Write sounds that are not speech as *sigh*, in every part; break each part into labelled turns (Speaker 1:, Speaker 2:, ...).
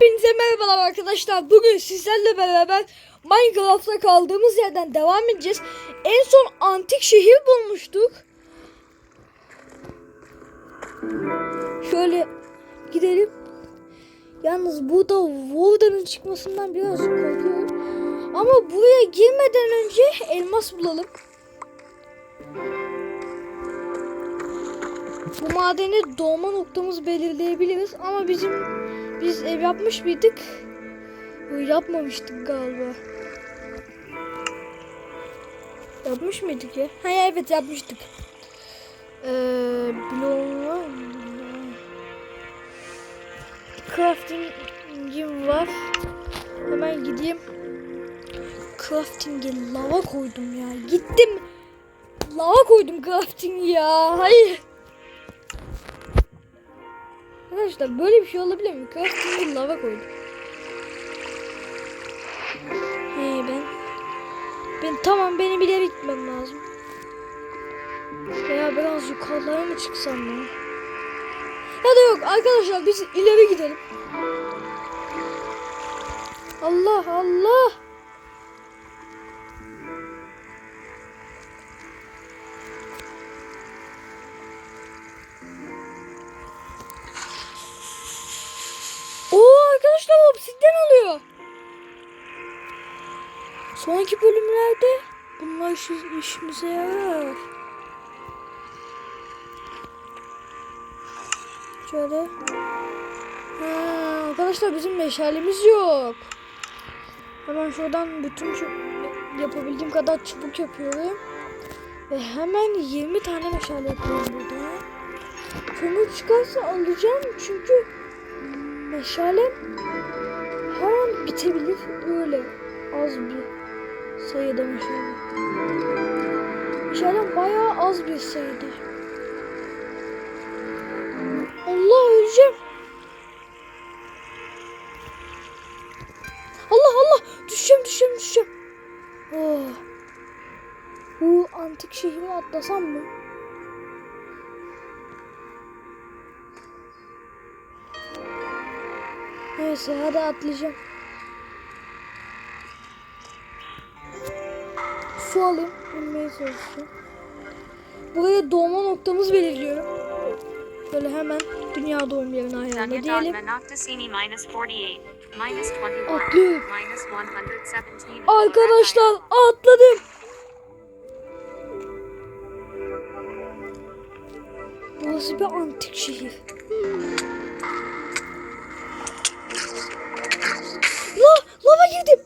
Speaker 1: Hepinize merhabalar arkadaşlar. Bugün sizlerle beraber Minecraft'ta kaldığımız yerden devam edeceğiz. En son antik şehir bulmuştuk. Şöyle gidelim. Yalnız burada Warden'ın çıkmasından biraz korkuyorum. Ama buraya girmeden önce elmas bulalım. Bu madeni doğma noktamızı belirleyebiliriz ama bizim biz ev yapmış mıydık? Yapmamıştık galiba. Yapmış mıydık ya? Ha evet yapmıştık. Ee, bloğum var mı? Crafting'im var. Hemen gideyim. Crafting'e lava koydum ya. Gittim. Lava koydum crafting ya. Hayır. Arkadaşlar böyle bir şey olabilir mi? Crafting'e lava koydum. He ben. Ben tamam benim ileri gitmem lazım. Veya biraz yukarılara mı çıksam ya? Ya da yok arkadaşlar biz ileri gidelim. Allah Allah. Sonraki bölümlerde bunlar iş, işimize yarar. Şöyle. Ha, arkadaşlar bizim meşalemiz yok. Hemen şuradan bütün şu yapabildiğim kadar çubuk yapıyorum. Ve hemen 20 tane meşale yapıyorum burada. Kömür çıkarsa alacağım çünkü meşalem her an bitebilir. Öyle az bir sayıda meşale. Meşalem bayağı az bir sayıda. Allah öleceğim. Allah Allah düşeceğim düşeceğim düşeceğim. Oh. Bu antik şehri atlasam mı? Neyse hadi atlayacağım. Su alayım. İnmeye çalışacağım. Buraya doğma noktamızı belirliyorum. Böyle hemen dünya doğum yerini ayarla diyelim.
Speaker 2: Dogma Noctisini minus 48, minus 21,
Speaker 1: Atlıyorum.
Speaker 2: minus 117.
Speaker 1: Arkadaşlar atladım. Burası bir antik şehir. La, lava girdim.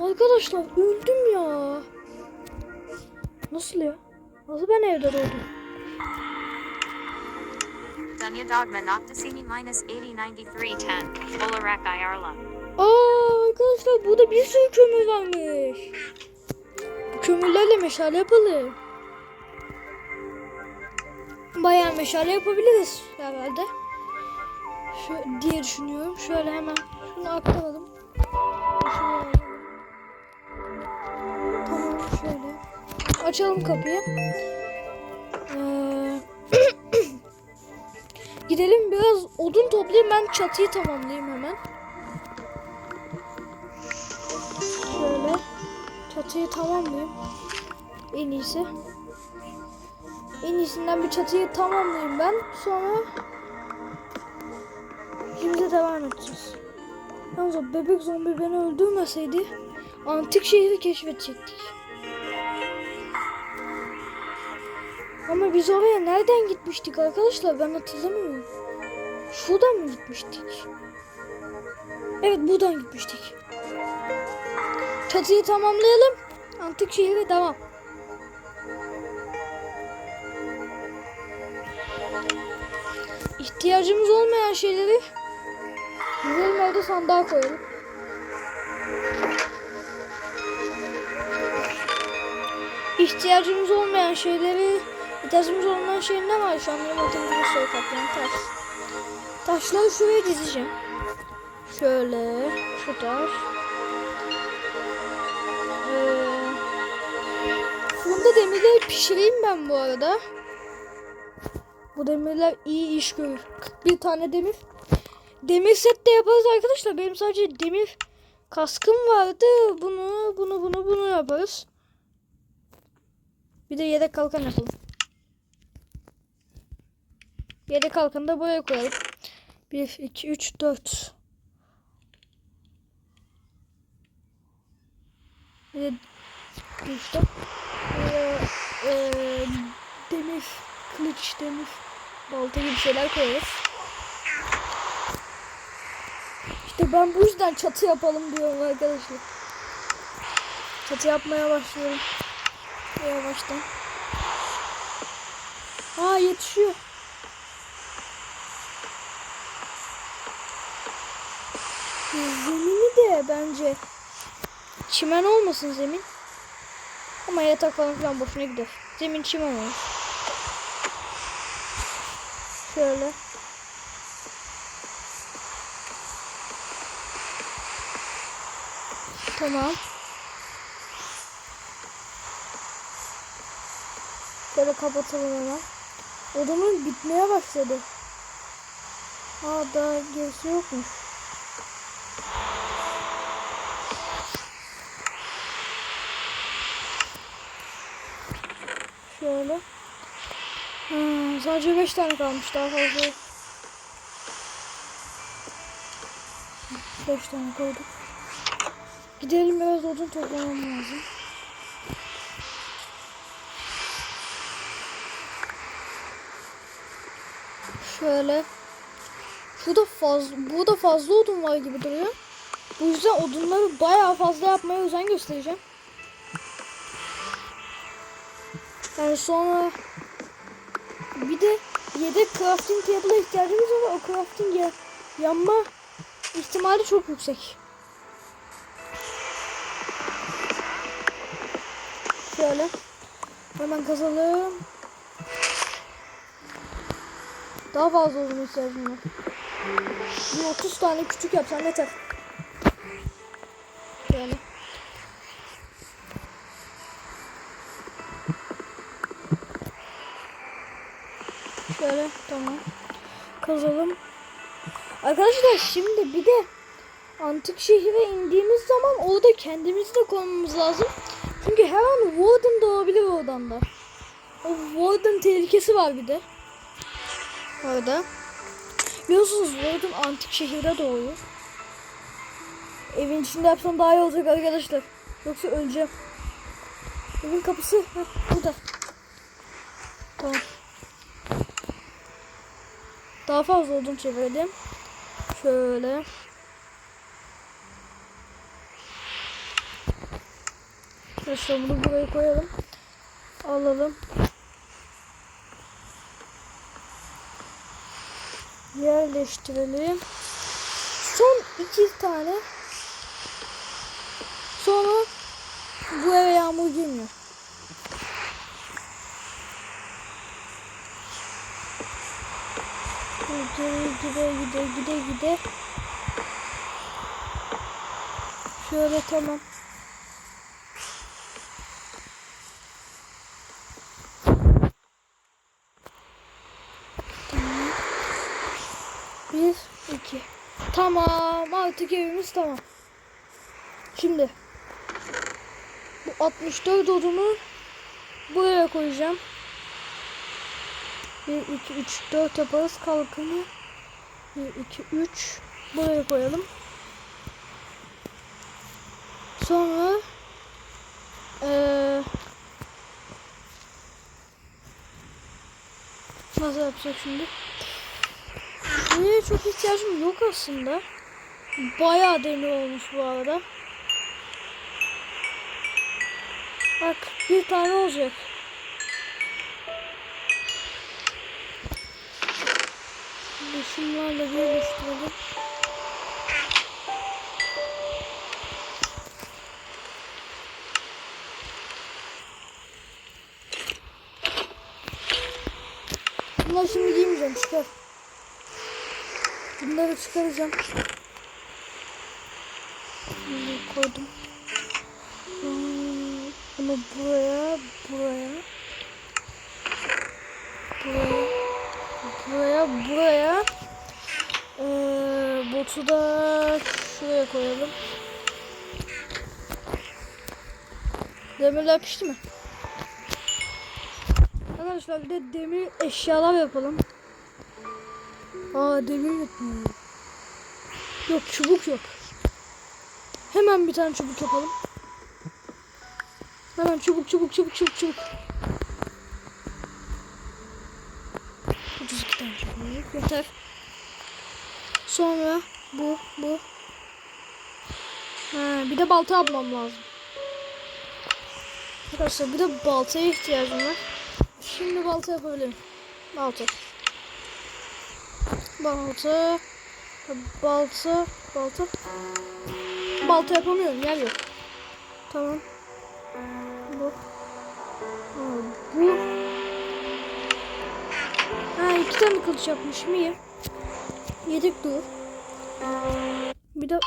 Speaker 1: Arkadaşlar öldüm ya. Nasıl ya? Nasıl ben evde doğdum?
Speaker 2: Dunya Dogma Noctisini minus 80, 93, 10, Olarak Ayarla.
Speaker 1: Aa arkadaşlar burada bir sürü kömür varmış. Bu kömürlerle meşale yapalım. Bayağı meşale yapabiliriz herhalde. Şu diye düşünüyorum. Şöyle hemen şunu aktaralım. Şunu Açalım kapıyı. Ee, *coughs* Gidelim biraz odun toplayayım ben çatıyı tamamlayayım hemen. Şöyle çatıyı tamamlayayım. En iyisi. En iyisinden bir çatıyı tamamlayayım ben. Sonra şimdi devam edeceğiz. Yalnız o bebek zombi beni öldürmeseydi antik şehri keşfedecektik. Ama biz oraya nereden gitmiştik arkadaşlar ben hatırlamıyorum. Şuradan mı gitmiştik? Evet buradan gitmiştik. Çatıyı tamamlayalım. Antik şehre devam. İhtiyacımız olmayan şeyleri gidelim evde sandığa koyalım. İhtiyacımız olmayan şeyleri ihtiyacımız olmayan şey ne var şu an benim ortamda şey kaplayan taş. Taşları şuraya dizeceğim. Şöyle şu taş. Ee, demirleri pişireyim ben bu arada. Bu demirler iyi iş görür. 41 tane demir demir set de yaparız arkadaşlar. Benim sadece demir kaskım vardı. Bunu bunu bunu bunu yaparız. Bir de yedek kalkan yapalım. Yedek kalkanı da buraya koyalım. 1, 2, 3, 4. Bir de işte ee, ee, demir, kılıç, demir, balta gibi şeyler koyarız. İşte ben bu yüzden çatı yapalım diyorum arkadaşlar. Çatı yapmaya başlıyorum. Yavaştan. Aa yetişiyor. Bence çimen olmasın zemin. Ama yatak falan filan boşuna gider. Zemin çimen olur. Şöyle. Tamam. Şöyle kapatalım hemen. Odamın bitmeye başladı. Aa daha gerisi yokmuş. Şöyle. Hmm, sadece 5 tane kalmış daha fazla yok. 5 tane koyduk. Gidelim biraz odun toplamam lazım. Şöyle. Şurada fazla, burada fazla odun var gibi duruyor. Bu yüzden odunları bayağı fazla yapmaya özen göstereceğim. Yani sonra bir de yedek crafting table'a ihtiyacımız var. O crafting ya, yanma ihtimali çok yüksek. Şöyle. Hemen kazalım. Daha fazla odun ihtiyacım var. Bir 30 tane küçük yapsam yeter. Tamam. Kazalım. Arkadaşlar şimdi bir de antik şehire indiğimiz zaman orada kendimizi de korumamız lazım. Çünkü her an Warden doğabilir oradan da. O Warden tehlikesi var bir de. Orada. Biliyorsunuz Warden antik şehirde doğuyor. Evin içinde yapsam daha iyi olacak arkadaşlar. Yoksa öleceğim. Evin kapısı heh, burada. Tamam. Daha fazla odun çevirelim. Şöyle. Arkadaşlar bunu buraya koyalım. Alalım. Yerleştirelim. Son iki tane. Sonra bu eve yağmur girmiyor. Gide gide gide gide gide. Şöyle. Tamam. Bir, iki. Tamam artık evimiz tamam. Şimdi bu 64 odunu buraya koyacağım. 1, 2, 3, 4 yaparız kalkanı. 1, 2, 3 buraya koyalım. Sonra eee nasıl yapacak şimdi? Buraya çok ihtiyacım yok aslında. Bayağı demir olmuş bu arada. Bak bir tane olacak. Şimdi şunlarla birleştirelim. Bunları şimdi giymeyeceğim çıkar. Bunları çıkaracağım. Bunu koydum. Bunu buraya, buraya, buraya, buraya, buraya. Ee, botu da şuraya koyalım. Demirler pişti mi? Arkadaşlar bir de demir eşyalar yapalım. Aa demir yetmiyor. Yok çubuk yok. Hemen bir tane çubuk yapalım. Hemen çubuk çubuk çubuk çubuk çubuk. 32 tane çubuk yeter. Sonra bu bu. Ha, bir de balta almam lazım. Arkadaşlar bir de baltaya ihtiyacım var. Şimdi balta yapabilirim. Balta. Balta. Balta. Balta. Balta yapamıyorum. Yer yok. Tamam. Bu. Ha, bu. Ha iki tane kılıç yapmışım. iyi. Yedek dur. Bir de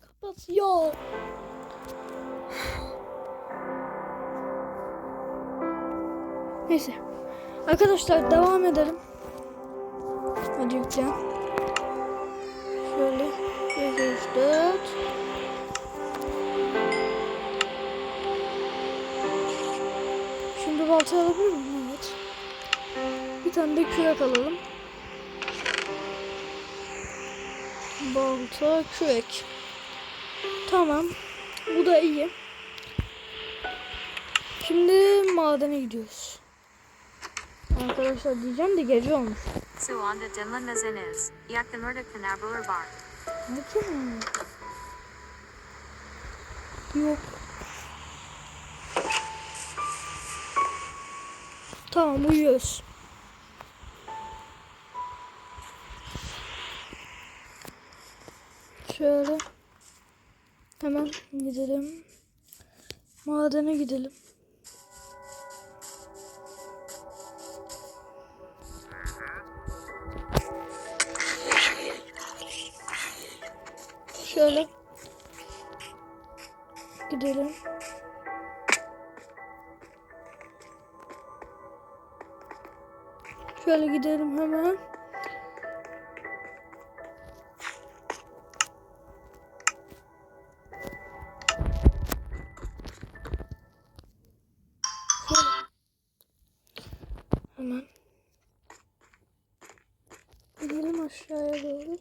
Speaker 1: kapat ya. Neyse. Arkadaşlar devam edelim. Hadi yükle. Şöyle. 1, 2, 3, 4. Şimdi balta alabilir miyim? Bir tane de kürek alalım. Balta, kürek. Tamam. Bu da iyi. Şimdi madene gidiyoruz. Arkadaşlar diyeceğim de gece olmuş.
Speaker 2: Su anda dinlemezseniz. Yakınlarda kanabur var.
Speaker 1: Ne ki? Yok. Tamam uyuyoruz. Şöyle. Hemen gidelim. Madene gidelim. Şöyle. Gidelim. Şöyle gidelim hemen. Hemen. Gidelim aşağıya doğru.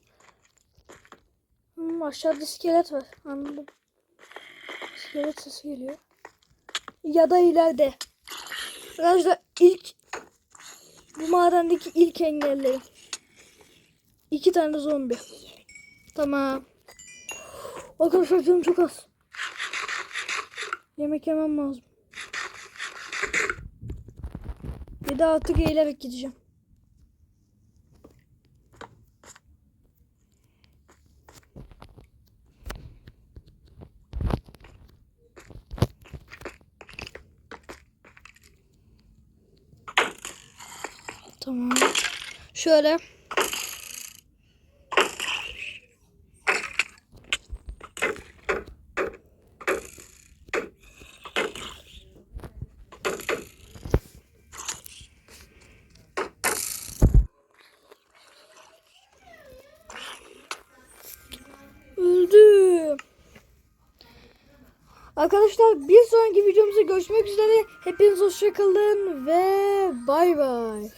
Speaker 1: Hmm, aşağıda iskelet var. Anladım. İskelet sesi geliyor. Ya da ileride. Arkadaşlar ilk bu madendeki ilk engelleri. İki tane zombi. Tamam. Arkadaşlar canım çok az. Yemek yemem lazım. Bir de artık eğilerek gideceğim. Tamam. Şöyle. Arkadaşlar bir sonraki videomuzda görüşmek üzere. Hepiniz hoşçakalın ve bay bay.